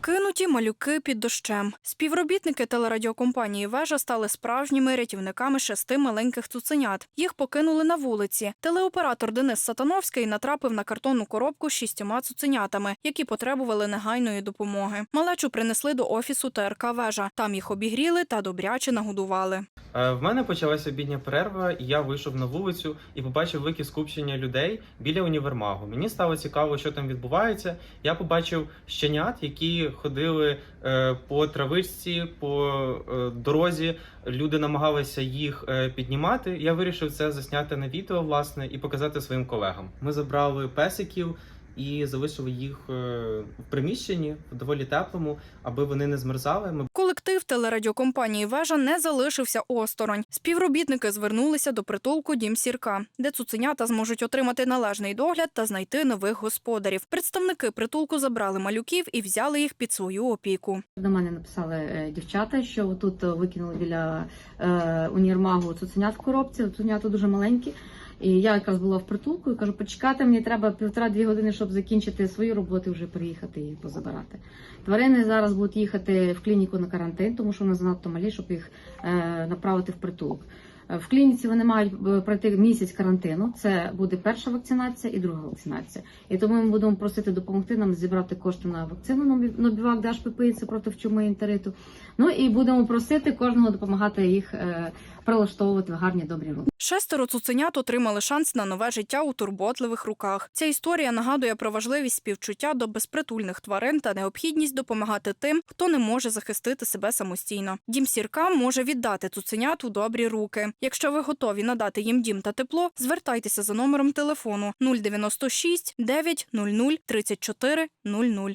Покинуті малюки під дощем. Співробітники телерадіокомпанії Вежа стали справжніми рятівниками шести маленьких цуценят. Їх покинули на вулиці. Телеоператор Денис Сатановський натрапив на картонну коробку з шістьома цуценятами, які потребували негайної допомоги. Малечу принесли до офісу ТРК Вежа. Там їх обігріли та добряче нагодували. Е, В мене почалася обідня перерва, і я вийшов на вулицю і побачив велике скупчення людей біля універмагу. Мені стало цікаво, що там відбувається. Я побачив щенят, які ходили е, по травичці, по е, дорозі. Люди намагалися їх е, піднімати. Я вирішив це засняти на відео, власне, і показати своїм колегам. Ми забрали песиків. І залишили їх в приміщенні в доволі теплому, аби вони не змерзали. Ми Колектив телерадіокомпанії Вежа не залишився осторонь. Співробітники звернулися до притулку Дім Сірка, де цуценята зможуть отримати належний догляд та знайти нових господарів. Представники притулку забрали малюків і взяли їх під свою опіку. До мене написали е, дівчата, що тут е, викинули біля е, універмагу цуценят в коробці. Цуценята дуже маленькі. І я якраз була в притулку і кажу, почекати, мені треба півтора-дві години, щоб закінчити свою роботу і вже приїхати і позабирати. Тварини зараз будуть їхати в клініку на карантин, тому що вони занадто малі, щоб їх е, направити в притулок. В клініці вони мають е, пройти місяць карантину. Це буде перша вакцинація і друга вакцинація. І тому ми будемо просити допомогти нам зібрати кошти на вакцину Нові- Новівак Дашпипи, це проти вчуми інтериту. Ну і будемо просити кожного допомагати їх е, прилаштовувати в гарні добрі руки. Шестеро цуценят отримали шанс на нове життя у турботливих руках. Ця історія нагадує про важливість співчуття до безпритульних тварин та необхідність допомагати тим, хто не може захистити себе самостійно. Дім сірка може віддати цуценят у добрі руки. Якщо ви готові надати їм дім та тепло, звертайтеся за номером телефону 096 900 34 00.